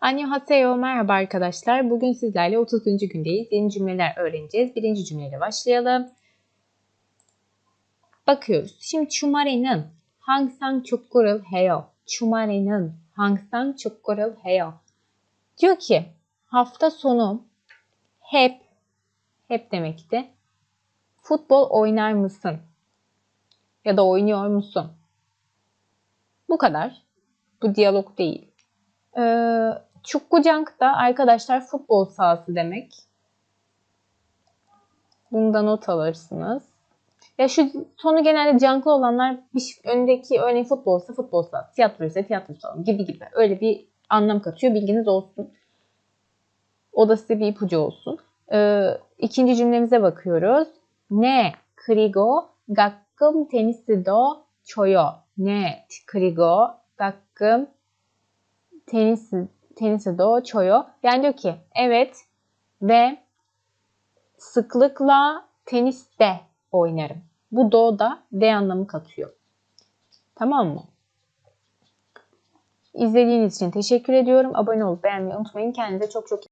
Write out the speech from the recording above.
Annyeonghaseyo, merhaba arkadaşlar. Bugün sizlerle 30. gündeyiz. Yeni cümleler öğreneceğiz. Birinci cümleyle başlayalım. Bakıyoruz. Şimdi 주말에는 항상 축구를 해요. 주말에는 항상 축구를 해요. Diyor ki hafta sonu hep hep demekti. Futbol oynar mısın? Ya da oynuyor musun? Bu kadar. Bu diyalog değil. Ee, e, Çukkucank da arkadaşlar futbol sahası demek. Bunu not alırsınız. Ya şu sonu genelde canklı olanlar bir öndeki örneğin futbolsa futbol salonu, tiyatro ise tiyatro salonu gibi gibi. Öyle bir anlam katıyor. Bilginiz olsun. O da size bir ipucu olsun. Ee, ikinci cümlemize bakıyoruz. Ne krigo gakkım tenisi do çoyo. Ne krigo gakkım tenisi, tenisi do çoyo. Yani diyor ki evet ve sıklıkla tenis de oynarım. Bu do da de anlamı katıyor. Tamam mı? İzlediğiniz için teşekkür ediyorum. Abone olup beğenmeyi unutmayın. Kendinize çok çok iyi